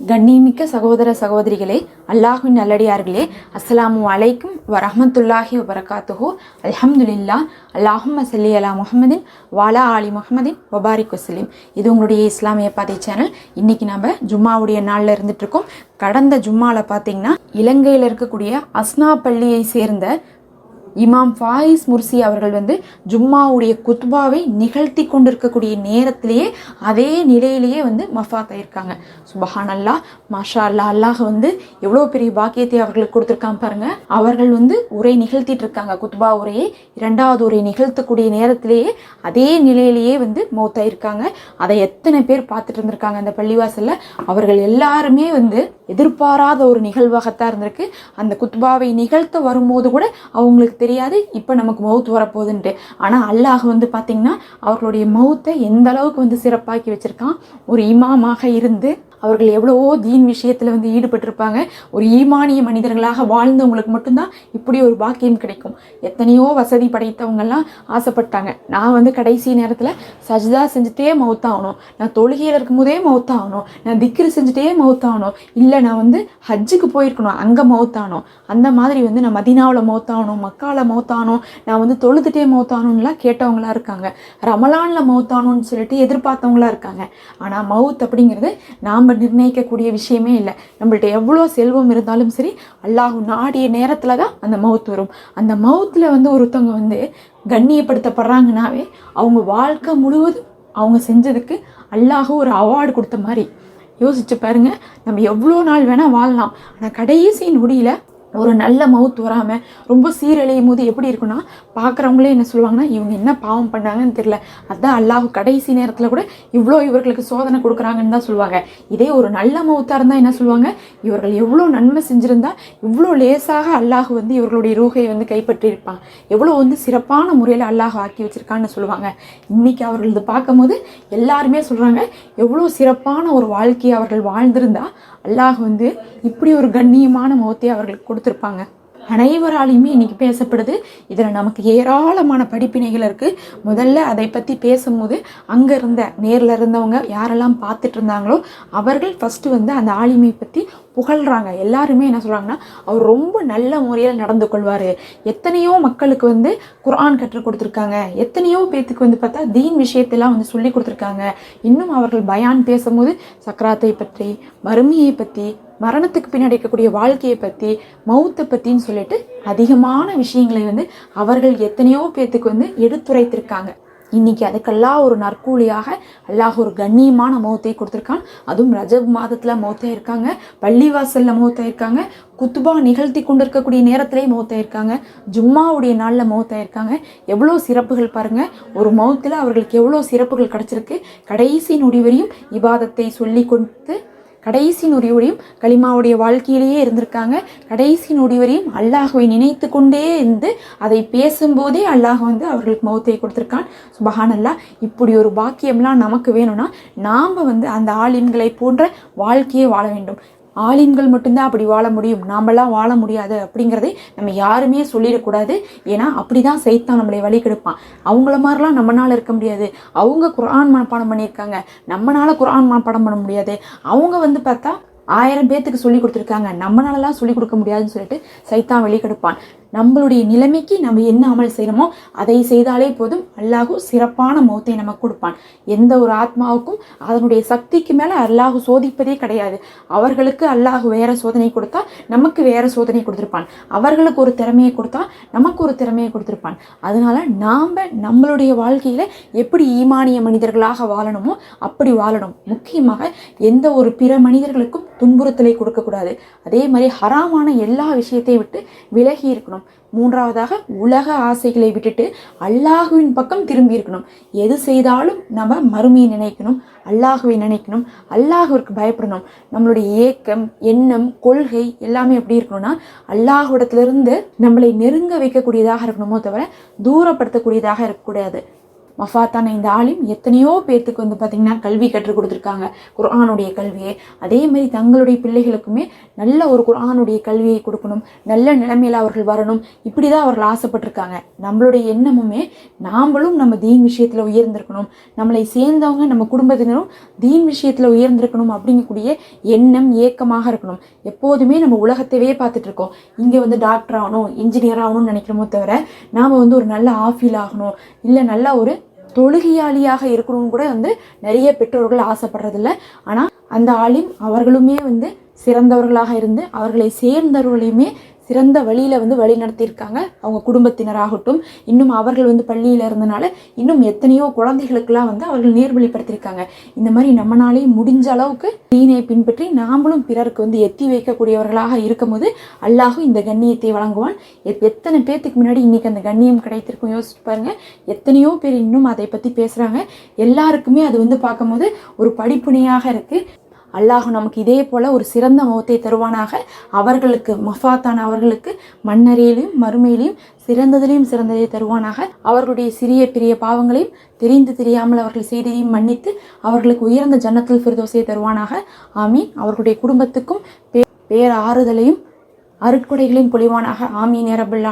கண்ணியமிக்க சகோதர சகோதரிகளே அல்லாஹின் நல்லடியார்களே அஸ்ஸலாமு அலைக்கும் வரஹமத்துல்லாஹி வரகாத்துஹோ அல்ஹம்துலில்லா அல்லாஹும் சல்லி அலா முஹம்மதின் வாலா ஆலி முகமதின் வபாரிக் வசலீம் இது உங்களுடைய இஸ்லாமிய பாதை சேனல் இன்றைக்கி நம்ம ஜும்மாவுடைய நாளில் இருந்துகிட்ருக்கோம் கடந்த ஜும்மாவில் பார்த்தீங்கன்னா இலங்கையில் இருக்கக்கூடிய அஸ்னா பள்ளியை சேர்ந்த இமாம் ஃபாயிஸ் முர்சி அவர்கள் வந்து ஜும்மாவுடைய குத்பாவை நிகழ்த்தி கொண்டிருக்கக்கூடிய நேரத்திலேயே அதே நிலையிலேயே வந்து மஃபாத் ஆயிருக்காங்க. சுபஹான் அல்லாஹ் மாஷா அல்லா அல்லாஹ் வந்து எவ்வளோ பெரிய பாக்கியத்தை அவர்களுக்கு கொடுத்துருக்காங்க பாருங்க. அவர்கள் வந்து உரை நிகழ்த்திட்டு இருக்காங்க. குத்பா உரையை இரண்டாவது உரை நிகழ்த்தக்கூடிய நேரத்திலேயே அதே நிலையிலேயே வந்து மௌத்தாயிருக்காங்க. அதை எத்தனை பேர் பார்த்துட்டு இருந்திருக்காங்க அந்த பள்ளிவாசலில்? அவர்கள் எல்லாருமே வந்து எதிர்பாராத ஒரு நிகழ்வாகத்தான் இருந்திருக்கு. அந்த குத்பாவை நிகழ்த்த வரும்போது கூட அவங்களுக்கு தெரியாது இப்போ நமக்கு மவுத் வரப்போகுதுன்ட்டு. ஆனால் அல்லாஹ் வந்து பார்த்திங்கன்னா அவர்களுடைய மவுத்தை எந்த அளவுக்கு வந்து சிறப்பாக்கி வச்சுருக்கான்? ஒரு இமாமாக இருந்து அவர்கள் எவ்வளவோ தீன் விஷயத்தில் வந்து ஈடுபட்டிருப்பாங்க. ஒரு ஈமானிய மனிதர்களாக வாழ்ந்தவங்களுக்கு மட்டும்தான் இப்படி ஒரு பாக்கியம் கிடைக்கும். எத்தனையோ வசதி படைத்தவங்கெல்லாம் ஆசைப்பட்டாங்க. நான் வந்து கடைசி நேரத்தில் சஜிதா செஞ்சுட்டே மவுத்தாகணும் நான் தொழுகையில் இருக்கும்போதே மவுத்தாகணும் நான் திக்ரு செஞ்சுட்டே மவுத்தாகணும் இல்லை நான் வந்து ஹஜ்ஜுக்கு போயிருக்கணும். அங்கே மவுத்தாகணும் அந்த மாதிரி வந்து நான் மதினாவில் மவுத்தாகணும் மக்காவில் மவுத்தாகணும் நான் வந்து தொழுதுட்டே மவுத்தாகணும்லாம் கேட்டவங்களா இருக்காங்க. ரமலானில் மவுத்தாகணும்னு சொல்லிட்டு எதிர்பார்த்தவங்களா இருக்காங்க. ஆனால் மவுத் அப்படிங்கிறது நாம் நிர்ணயிக்கக்கூடிய விஷயமே இல்லை. நம்மள்ட்ட எவ்வளோ செல்வம் இருந்தாலும் சரி அல்லாஹ் நாடிய நேரத்தில் தான் அந்த மவுத் வரும். அந்த மவுத்தில் வந்து ஒருத்தவங்க வந்து கண்ணியப்படுத்தப்படுறாங்கனாவே அவங்க வாழ்க்கை முழுவதும் அவங்க செஞ்சதுக்கு அல்லாஹ் ஒரு அவார்டு கொடுத்த மாதிரி. யோசிச்சு பாருங்க நம்ம எவ்வளோ நாள் வேணால் வாழலாம். ஆனால் கடைசி நொடியில் ஒரு நல்ல மவுத் வராமல் ரொம்ப சீரழியும் போது எப்படி இருக்குன்னா பார்க்குறவங்களே என்ன சொல்லுவாங்கன்னா இவங்க என்ன பாவம் பண்ணாங்கன்னு தெரில அதுதான் அல்லாஹ் கடைசி நேரத்தில் கூட இவ்வளோ இவர்களுக்கு சோதனை கொடுக்குறாங்கன்னு தான் சொல்லுவாங்க. இதே ஒரு நல்ல மவுத்தாக இருந்தால் என்ன சொல்லுவாங்க? இவர்கள் எவ்வளோ நன்மை செஞ்சுருந்தா இவ்வளோ லேசாக அல்லாஹ் வந்து இவர்களுடைய ரூகையை வந்து கைப்பற்றியிருப்பான். எவ்வளோ வந்து சிறப்பான முறையில் அல்லாஹ் ஆக்கி வச்சிருக்கான்னு சொல்லுவாங்க. இன்னைக்கு அவர்கள் இது பார்க்கும்போது எல்லாருமே சொல்கிறாங்க எவ்வளோ சிறப்பான ஒரு வாழ்க்கையை அவர்கள் வாழ்ந்திருந்தா அல்லாஹ் வந்து இப்படி ஒரு கண்ணியமான முகத்தை அவர்களுக்கு கொடுத்துருப்பாங்க. அனைவராலையுமே இன்றைக்கி பேசப்படுது. இதில் நமக்கு ஏராளமான படிப்பினைகள் இருக்குது முதல்ல அதை பற்றி பேசும்போது அங்கே இருந்த நேரில் இருந்தவங்க யாரெல்லாம் பார்த்துட்டு இருந்தாங்களோ அவர்கள் ஃபஸ்ட்டு வந்து அந்த ஆளுமை பற்றி புகழ்கிறாங்க எல்லாருமே என்ன சொல்கிறாங்கன்னா அவர் ரொம்ப நல்ல முறையில் நடந்து கொள்வார். எத்தனையோ மக்களுக்கு வந்து குரான் கற்றுக் கொடுத்துருக்காங்க. எத்தனையோ பேத்துக்கு வந்து பார்த்தா தீன் விஷயத்தெல்லாம் வந்து சொல்லி கொடுத்துருக்காங்க. இன்னும் அவர்கள் பயான் பேசும்போது சக்கராத்தை பற்றி வறுமையை பற்றி மரணத்துக்கு பின்னாடி இருக்கக்கூடிய வாழ்க்கையை பற்றி மௌத்தை பற்றின்னு சொல்லிட்டு அதிகமான விஷயங்களை வந்து அவர்கள் எத்தனையோ பேத்துக்கு வந்து எடுத்துரைத்திருக்காங்க. இன்னைக்கு அதுக்கெல்லாம் ஒரு நற்கூலியாக அல்லாஹ் ஒரு கண்ணியமான மௌத்தை கொடுத்துருக்கான். அதுவும் ரஜப் மாதத்தில் மௌத்தா இருக்காங்க. பள்ளிவாசலில் மௌத்தா இருக்காங்க. குத்துபா நிகழ்த்தி கொண்டிருக்கக்கூடிய நேரத்திலே மௌத்தாயிருக்காங்க ஜும்மாவுடைய நாளில் மௌத்தா இருக்காங்க. எவ்வளோ சிறப்புகள் பாருங்கள் ஒரு மௌத்தில் அவர்களுக்கு எவ்வளோ சிறப்புகள் கிடச்சிருக்கு. கடைசி நொடி வரையும் இபாதத்தை சொல்லி கொடுத்து கடைசி நொடி வரையும் களிமாவுடைய வாழ்க்கையிலேயே இருந்திருக்காங்க. கடைசி நொடி வரையும் அல்லாஹுவை நினைத்து கொண்டே இருந்து அதை பேசும்போதே அல்லாஹ் வந்து அவர்களுக்கு மௌத்தை கொடுத்துருக்கான். சுபஹான் அல்லாஹ் இப்படி ஒரு பாக்கியம்லாம் நமக்கு வேணும்னா நாம் வந்து அந்த ஆளின்களை போன்ற வாழ்க்கையை வாழ வேண்டும். ஆலிம்கள் மட்டும்தான் அப்படி வாழ முடியும். நாமெல்லாம் வாழ முடியாது அப்படிங்கிறதை நம்ம யாருமே சொல்லிடக்கூடாது. ஏன்னா அப்படி தான் சைத்தான் நம்மளை வழி கெடுப்பான் அவங்கள மாதிரிலாம் நம்மளால இருக்க முடியாது. அவங்க குரான் மனப்பாடம் பண்ணியிருக்காங்க. நம்மளால் குரான் மனப்பாடம் பண்ண முடியாது. அவங்க வந்து பார்த்தா ஆயிரம் பேர்த்துக்கு சொல்லி கொடுத்துருக்காங்க. நம்மளாலலாம் சொல்லி கொடுக்க முடியாதுன்னு சொல்லிட்டு சைத்தான் வெளிக்கெடுப்பான் நம்மளுடைய நிலைமைக்கு நம்ம என்ன அமல் செய்கிறோமோ அதை செய்தாலே போதும். அல்லாஹு சிறப்பான மௌத்தை நமக்கு கொடுப்பான். எந்த ஒரு ஆத்மாவுக்கும் அதனுடைய சக்திக்கு மேலே அல்லாஹு சோதிப்பதே கிடையாது. அவர்களுக்கு அல்லாஹு வேறு சோதனை கொடுத்தா நமக்கு வேறு சோதனை கொடுத்துருப்பான். அவர்களுக்கு ஒரு திறமையை கொடுத்தா நமக்கு ஒரு திறமையை கொடுத்துருப்பான். அதனால நாம் நம்மளுடைய வாழ்க்கையில் எப்படி ஈமானிய மனிதர்களாக வாழணுமோ அப்படி வாழணும். முக்கியமாக எந்த ஒரு பிற மனிதர்களுக்கும் துன்புறுத்தலை கொடுக்கக்கூடாது. அதே மாதிரி ஹராமான எல்லா விஷயத்தையும் விட்டு விலகி இருக்கணும். மூன்றாவதாக உலக ஆசைகளை விட்டுட்டு அல்லாஹுவின் பக்கம் திரும்பி இருக்கணும். எது செய்தாலும் நம்ம மறுமையை நினைக்கணும். அல்லாஹுவை நினைக்கணும். அல்லாஹுவிற்கு பயப்படணும். நம்மளுடைய ஏக்கம் எண்ணம் கொள்கை எல்லாமே எப்படி இருக்கணும்னா அல்லாஹுடத்துலேருந்து நம்மளை நெருங்க வைக்கக்கூடியதாக இருக்கணுமோ தவிர தூரப்படுத்தக்கூடியதாக இருக்கக்கூடாது. மஃபாத்தான இந்த ஆலிம் எத்தனையோ பேர்த்துக்கு வந்து பார்த்திங்கன்னா கல்வி கற்றுக் கொடுத்துருக்காங்க. குர்ஆனுடைய கல்வியை. அதே மாதிரி தங்களுடைய பிள்ளைகளுக்குமே நல்ல ஒரு குர்ஆனுடைய கல்வியை கொடுக்கணும். நல்ல நிலைமையில் அவர்கள் வரணும். இப்படி தான் அவர்கள் ஆசைப்பட்டிருக்காங்க. நம்மளுடைய எண்ணமுமே நாம்களும் நம்ம தீன் விஷயத்தில் உயர்ந்திருக்கணும். நம்மளை சேர்ந்தவங்க நம்ம குடும்பத்தினரும் தீன் விஷயத்தில் உயர்ந்திருக்கணும் அப்படிங்கக்கூடிய எண்ணம் ஏக்கமாக இருக்கணும். எப்போதுமே நம்ம உலகத்தையே பார்த்துட்டு இருக்கோம் இங்கே வந்து டாக்டர் ஆகணும் இன்ஜினியர் ஆகணும்னு நினைக்கிறோமோ தவிர நாம் வந்து ஒரு நல்ல ஆஃபீல் ஆகணும். இல்லை நல்ல ஒரு தொழுகையாளியாக இருக்கணும்னு கூட வந்து நிறைய பெற்றோர்கள் ஆசைப்படுறதில்ல. ஆனால் அந்த ஆலிம் அவர்களுமே வந்து சிறந்தவர்களாக இருந்து அவர்களை சேர்ந்தவர்களையுமே சிறந்த வழியில் வந்து வழி நடத்தியிருக்காங்க. அவங்க குடும்பத்தினராகட்டும் இன்னும் அவர்கள் வந்து பள்ளியில் இருந்தனால இன்னும் எத்தனையோ குழந்தைகளுக்கெல்லாம் வந்து அவர்கள் நேர்வழிப்படுத்தியிருக்காங்க. இந்த மாதிரி நம்மளாலேயும் முடிஞ்ச அளவுக்கு தீனை பின்பற்றி நாமளும் பிறருக்கு வந்து எத்தி வைக்கக்கூடியவர்களாக இருக்கும்போது அல்லாஹும் இந்த கண்ணியத்தை வழங்குவான். எத்- எத்தனை பேர்த்துக்கு முன்னாடி இன்றைக்கி அந்த கண்ணியம் கிடைத்திருக்கும் யோசிச்சு பாருங்கள் எத்தனையோ பேர் இன்னும் அதை பற்றி பேசுகிறாங்க எல்லாருக்குமே அது வந்து பார்க்கும்போது ஒரு படிப்புணையாக இருக்குது அல்லாஹ் நமக்கு இதே போல ஒரு சிறந்த முகத்தை தருவானாக. அவர்களுக்கு மஃபாத்தான அவர்களுக்கு மண்ணறையிலையும் மறுமையிலையும் சிறந்ததிலையும் சிறந்ததை தருவானாக. அவர்களுடைய சிறிய பெரிய பாவங்களையும் தெரிந்து தெரியாமல் அவர்கள் செய்ததையும் மன்னித்து அவர்களுக்கு உயர்ந்த ஜன்னத்தில் ஃபிர்தோஸை தருவானாக. ஆமீன். அவர்களுடைய குடும்பத்துக்கும் பே பேர் ஆறுதலையும் அருட்கொடைகளையும் பொழிவானாக. ஆமீன். ரபுல்